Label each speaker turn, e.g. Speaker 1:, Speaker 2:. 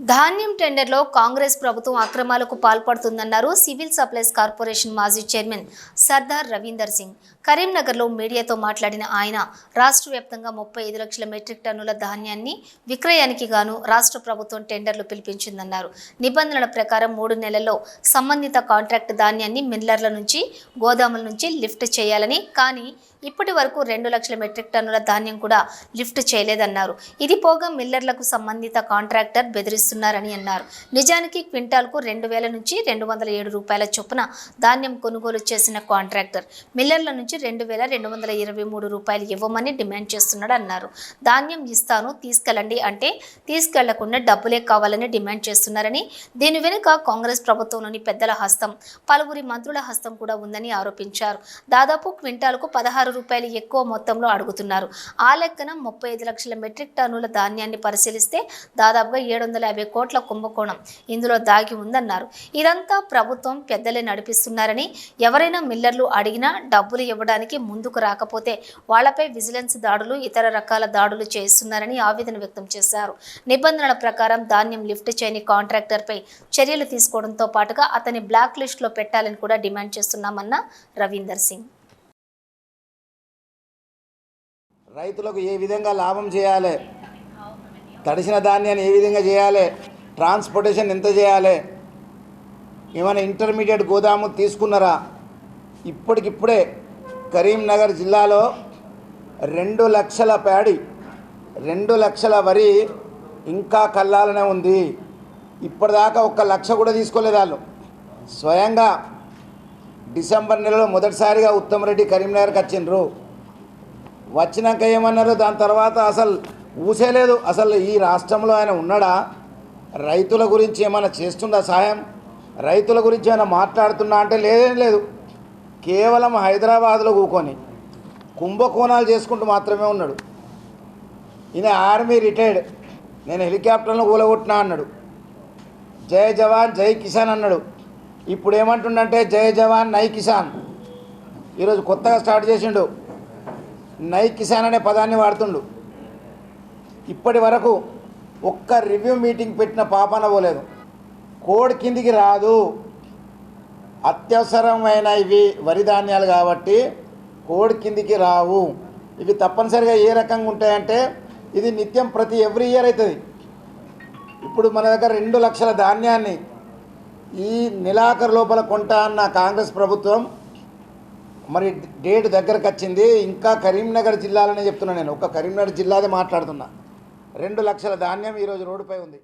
Speaker 1: ధాన్యం టెండర్లో కాంగ్రెస్ ప్రభుత్వం అక్రమాలకు పాల్పడుతుందన్నారు సివిల్ సప్లైస్ కార్పొరేషన్ మాజీ చైర్మన్ సర్దార్ రవీందర్ సింగ్. కరీంనగర్లో మీడియాతో మాట్లాడిన ఆయన రాష్ట్ర వ్యాప్తంగా ముప్పై ఐదు లక్షల మెట్రిక్ టన్నుల ధాన్యాన్ని విక్రయానికి గాను రాష్ట్ర ప్రభుత్వం టెండర్లు పిలిపించిందన్నారు. నిబంధనల ప్రకారం మూడు నెలల్లో సంబంధిత కాంట్రాక్ట్ ధాన్యాన్ని మిల్లర్ల నుంచి గోదాముల నుంచి లిఫ్ట్ చేయాలని కానీ ఇప్పటి వరకు రెండు లక్షల మెట్రిక్ టన్నుల ధాన్యం కూడా లిఫ్ట్ చేయలేదన్నారు. ఇది పోగా మిల్లర్లకు సంబంధిత కాంట్రాక్టర్ బెదిరిస్తున్నారని అన్నారు. నిజానికి క్వింటాల్కు రెండు వేల నుంచి రెండు వందల ఏడు రూపాయల చొప్పున ధాన్యం కొనుగోలు చేసిన కాంట్రాక్టర్. మిల్లర్ల నుంచి రెండు వేల రెండు వందల ఇరవై మూడు రూపాయలు ఇవ్వమని డిమాండ్ చేస్తున్నాడు అన్నారు. ధాన్యం ఇస్తాను తీసుకెళ్ళండి అంటే తీసుకెళ్ళకుండా డబ్బులే కావాలని డిమాండ్ చేస్తున్నారని దీని వెనుక కాంగ్రెస్ ప్రభుత్వంలోని పెద్దల హస్తం పలువురి మంత్రుల హస్తం కూడా ఉందని ఆరోపించారు. దాదాపు క్వింటాల్కు పదహారు రూపాయలు ఎక్కువ మొత్తంలో అడుగుతున్నారు. ఆ లెక్కన ముప్పై ఐదు లక్షల మెట్రిక్ టన్నుల ధాన్యాన్ని పరిశీలిస్తే దాదాపుగా ఏడు వందల యాభై కోట్ల కుంభకోణం ఇందులో దాగి ఉందన్నారు. ఇదంతా ప్రభుత్వం పెద్దలే నడిపిస్తున్నారని ఎవరైనా మిల్లర్లు అడిగినా డబ్బులు ఇవ్వడానికి ముందుకు రాకపోతే వాళ్ళపై విజిలెన్స్ దాడులు ఇతర రకాల దాడులు చేస్తున్నారని ఆవేదన వ్యక్తం చేశారు. నిబంధనల ప్రకారం ధాన్యం లిఫ్ట్ చేయని కాంట్రాక్టర్పై చర్యలు తీసుకోవడంతో పాటుగా అతని బ్లాక్ లిస్టులో పెట్టాలని కూడా డిమాండ్ చేస్తున్నామన్న రవీందర్ సింగ్.
Speaker 2: రైతులకు ఏ విధంగా లాభం చేయాలి? తడిసిన ధాన్యాన్ని ఏ విధంగా చేయాలి? ట్రాన్స్పోర్టేషన్ ఎంత చేయాలి? ఏమైనా ఇంటర్మీడియట్ గోదాము తీసుకున్నారా? ఇప్పటికిప్పుడే కరీంనగర్ జిల్లాలో రెండు లక్షల ప్యాడి రెండు లక్షల వరి ఇంకా కల్లాలనే ఉంది. ఇప్పటిదాకా ఒక్క లక్ష కూడా తీసుకోలేదు వాళ్ళు. స్వయంగా డిసెంబర్ నెలలో మొదటిసారిగా ఉత్తమరెడ్డి కరీంనగర్కి వచ్చిండ్రు. వచ్చినాక ఏమన్నారు? దాని తర్వాత అసలు ఊసేలేదు అసలు ఈ రాష్ట్రంలో ఆయన ఉన్నాడా? రైతుల గురించి ఏమైనా చేస్తుందా సాయం? రైతుల గురించి ఏమైనా మాట్లాడుతున్నా అంటే లేదేం లేదు. కేవలం హైదరాబాద్లో కూకొని కుంభకోణాలు చేసుకుంటూ మాత్రమే ఉన్నాడు. ఈయన ఆర్మీ రిటైర్డ్. నేను హెలికాప్టర్లను కూలగొట్టినా అన్నాడు. జై జవాన్ జై కిసాన్ అన్నాడు. ఇప్పుడు ఏమంటుండంటే జై జవాన్ నై కిసాన్. ఈరోజు కొత్తగా స్టార్ట్ చేసిండు. నై కిసాన్ అనే పదాన్ని వాడుతుండు. ఇప్పటి వరకు ఒక్క రివ్యూ మీటింగ్ పెట్టిన పాపన పోలేదు. కోడ్ కిందికి రాదు. అత్యవసరమైన ఇవి వరి ధాన్యాలు కాబట్టి కోడ్ కిందికి రావు. ఇవి తప్పనిసరిగా ఏ రకంగా ఉంటాయంటే ఇది నిత్యం ప్రతి ఎవ్రీ ఇయర్ అవుతుంది ఇప్పుడు మన దగ్గర రెండు లక్షల ధాన్యాన్ని ఈ నెలాఖరు లోపల కొంటా అన్న కాంగ్రెస్ ప్రభుత్వం మరి డేట్ దగ్గరకు వచ్చింది ఇంకా కరీంనగర్ జిల్లాలోనే చెప్తున్నా నేను. ఒక కరీంనగర్ జిల్లాదే మాట్లాడుతున్నా. రెండు లక్షల ధాన్యం ఈరోజు రోడ్డుపై ఉంది.